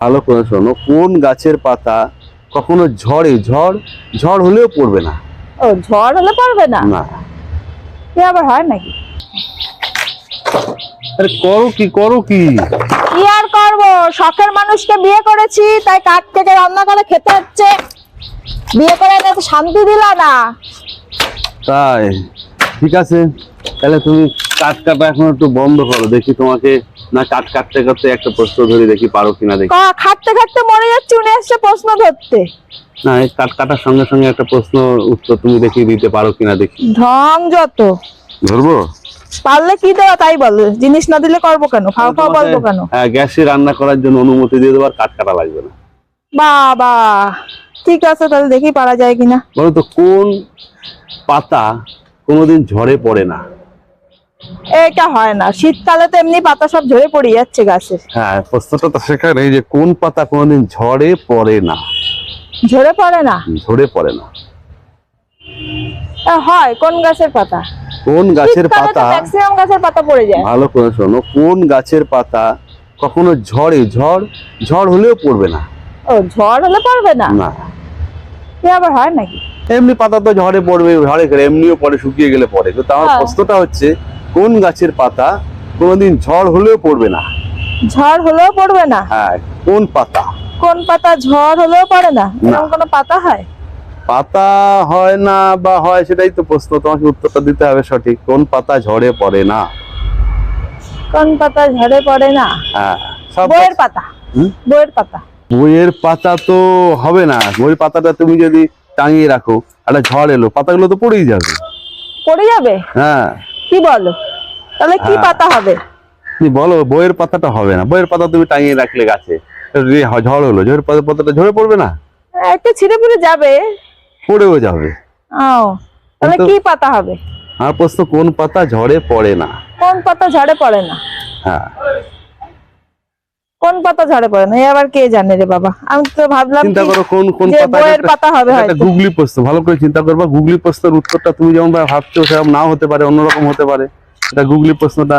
ভালো করে শোনো কোন গাছের পাতা কখনো ঝড়ে? ঝড় ঝড় হলেও পড়বে না। ও ঝড় হলে পড়বে না? না। কি আবার হয় নাকি? আরে করো কি করো কি? কি আর করব? শখের মানুষকে বিয়ে করেছি তাই কাঠ কেটে রান্না করে খেতে হচ্ছে। বিয়ে করে এনে তো শান্তি দিল না। তাই। ঠিক আছে। তাহলে তুমি কাঠ কাটা এখন একটু বন্ধ করো দেখি তোমাকে না কাঠ কাটতে কাটতে একটা প্রশ্ন ধরে দেখি পারো কিনা দেখি। ক- খাটতে খাটতে মরে যাচ্ছে উনি এসছে প্রশ্ন ধরতে। না এই কাঠ কাটার সঙ্গে সঙ্গে একটা প্রশ্ন উত্তর তুমি দেখি দিতে পারো কিনা দেখি। ঢং যত। ধরবো? পারলে কি দেওয়া তাই বলো জিনিস না দিলে করব কেন? খাওয়া খাওয়া বলব কেন? হ্যাঁ গ্যাসে রান্না করার জন্য অনুমতি দিয়ে দেবো আর কাঠ কাটা লাগবে না। বাবা ঠিক আছে তাহলে দেখি পারা যায় কিনা। বলো তো কোন পাতা কোনোদিন ঝড়ে পড়ে না? এটা হয় না। শীতকালে তো এমনি পাতা সব ঝরে পড়ে যাচ্ছে গাছের হ্যাঁ প্রশ্নটা তো সেখানে যে কোন পাতা কোনোদিন ঝড়ে পড়ে না। ঝরে পড়ে না? ঝরে পড়ে না। হয় কোন গাছের পাতা? কোন গাছের পাতা? ম্যাক্সিমাম গাছের পাতা পড়ে যায়। ভালো করে শোনো কোন গাছের পাতা কখনো ঝড়ে ঝড় ঝড় হলেও পড়বে না। ও ঝড় হলে পড়বে না? না। কি আবার হয় নাকি? এমনি পাতা তো ঝড়ে পড়বে ঝড়ে গেলে এমনিও পরে শুকিয়ে গেলে পড়ে। কিন্তু আমার হ্যাঁ। প্রশ্নটা হচ্ছে কোন গাছের পাতা কোনোদিন ঝড় হলেও পড়বে না? ঝড় হলেও পড়বে না? হ্যাঁ কোন পাতা? কোন পাতা ঝড় হলেও পড়ে না? এরকম কোনো পাতা হয়? পাতা হয় না বা হয় সেটাই তো প্রশ্ন তোমাকে উত্তরটা দিতে হবে সঠিক। কোন পাতা ঝড়ে পড়ে না? কোন পাতা ঝড়ে পড়ে না? হ্যাঁ বইয়ের পাতা। বইয়ের পাতা। বইয়ের পাতা তো হবে না। বইয়ের পাতাটা তুমি যদি টাঙিয়ে রাখো একটা ঝড় এলো পাতাগুলো তো পড়েই যাবে। পড়ে যাবে? হ্যাঁ। কি বলো? তাহলে কি হ্যাঁ। পাতা হবে? বলো বইয়ের পাতাটা হবে না। বইয়ের পাতা তুমি টাঙিয়ে রাখলে গাছে। ঝড় হলো ঝড়ের পাতা পাতাটা ঝরে পড়বে না? একটা ছিঁড়ে পড়ে যাবে। পড়েও যাবে। ও তাহলে কি পাতা হবে? আর প্রশ্ন কোন পাতা ঝরে পড়ে না? কোন পাতা ঝড়ে পড়ে না? হ্যাঁ। কোন পাতা ঝড়ে পড়ে না? আবার কে জানে রে বাবা? আমি তো ভাবলাম চিন্তা করো কোন কোন পাতা বইয়ের পাতা হবে হয়তো। গুগলি প্রশ্ন ভালো করে চিন্তা করবা। গুগলি প্রশ্নের উত্তরটা তুমি যেমন ভাবে ভাবছ সেরকম নাও হতে পারে অন্যরকম হতে পারে। এটা গুগলি প্রশ্নটা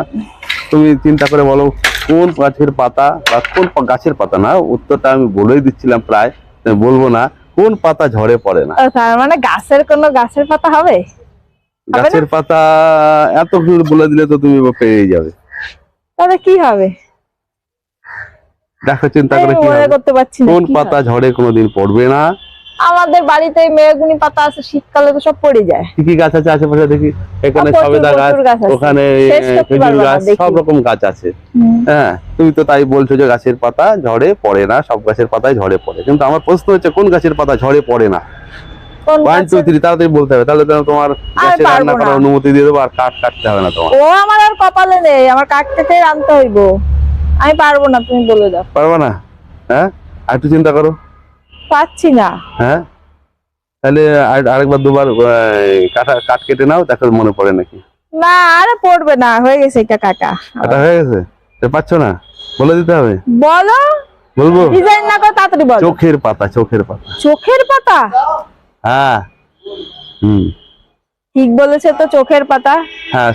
তুমি চিন্তা করে বলো কোন গাছের পাতা বা কোন গাছের পাতা না উত্তরটা আমি বলেই দিচ্ছিলাম প্রায় বলব না কোন পাতা ঝরে পড়ে না? তার মানে গাছের কোন গাছের পাতা হবে? গাছের পাতা এত বলে দিলে তো তুমি পেয়ে যাবে। তাহলে কি হবে? দেখো চিন্তা করে কি করতে পারছি না কোন পাতা? ঝড়ে কোনোদিন পড়বে না। আমাদের বাড়িতে মেয়েগুনি পাতা আছে শীতকালে তো সব পড়ে যায়। কি কি গাছ আছে আশেপাশে দেখি? এখানে সবেদা গাছ। ওখানে খেজুর গাছ সব রকম গাছ আছে। হ্যাঁ তুমি তো তাই বলছো যে গাছের পাতা ঝড়ে পড়ে না সব গাছের পাতায় ঝড়ে পড়ে। কিন্তু আমার প্রশ্ন হচ্ছে কোন গাছের পাতা ঝড়ে পড়ে না? কোন ওয়ান টু থ্রি তাড়াতাড়ি বলতে হবে তাহলে তোমার গ্যাসে রান্না করার অনুমতি দিয়ে দেবো আর কাঠ কাটতে হবে না তোমার। ও আমার আর কপালে নেই আমার কাঠ আনতে হইব। আমি পারব না তুমি বলে দাও। পারবে না? হ্যাঁ? আর একটু চিন্তা করো। পাচ্ছি না। হ্যাঁ? তাহলে আরেকবার দুবার কাটা কাঠ কেটে নাও দেখো মনে পড়ে নাকি। না আরে পড়বে না হয়ে গেছে এটা কাটা কাটা হয়ে গেছে? এ পাচ্ছ না? বলে দিতে হবে। বলো। বলব? ডিজাইন না করে তাড়াতাড়ি বলো। চোখের পাতা চোখের পাতা। চোখের পাতা? হ্যাঁ। হুম। ঠিক বলেছে তো চোখের পাতা? হ্যাঁ